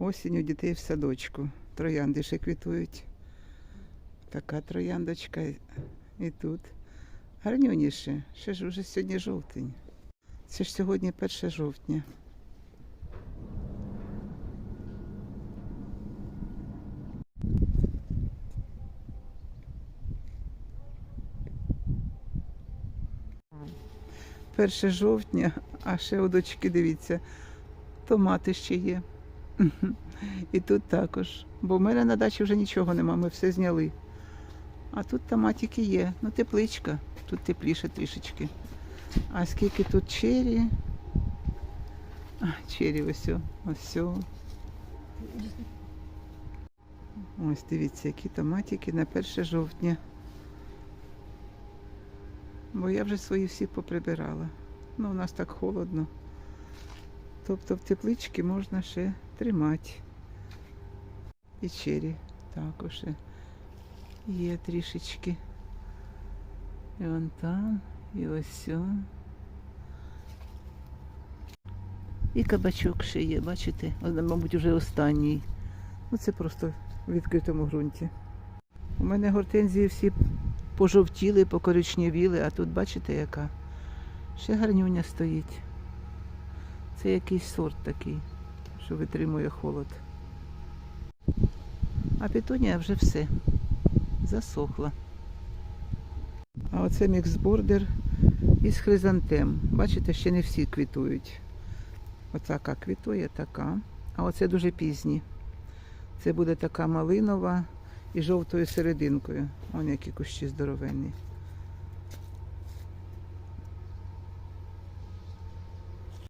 Осінь у дітей в садочку. Троянди ще квітують. Така трояндочка і- тут. Гарнюніше. Ще ж уже сьогодні жовтень. Це ж сьогодні 1 жовтня. Перше жовтня, а ще у дочки, дивіться, томати ще є. І тут також. Бо в мене на дачі вже нічого нема, ми все зняли. А тут томатики є. Ну, тепличка, тут тепліше трішечки. А скільки тут чері? А, чері ось. Ось. Ось дивіться, які томатики на 1 жовтня. Бо я вже свої всі поприбирала. Ну, у нас так холодно. Тобто в тепличці можна ще тримати. І чері також є трішечки. І вон там, і ось. о. І кабачок ще є, бачите? Мабуть, вже останній. Ну, це просто в відкритому ґрунті. У мене гортензії всі пожовтіли, покоричневіли, а тут бачите, яка? Ще гарнюня стоїть. Це якийсь сорт такий, що витримує холод. А петунія вже все. Засохла. А оце міксбордер із хризантем. Бачите, ще не всі квітують. Отака квітує, така. А оце дуже пізні. Це буде така малинова і жовтою серединкою. Вон які кущі здоровенні.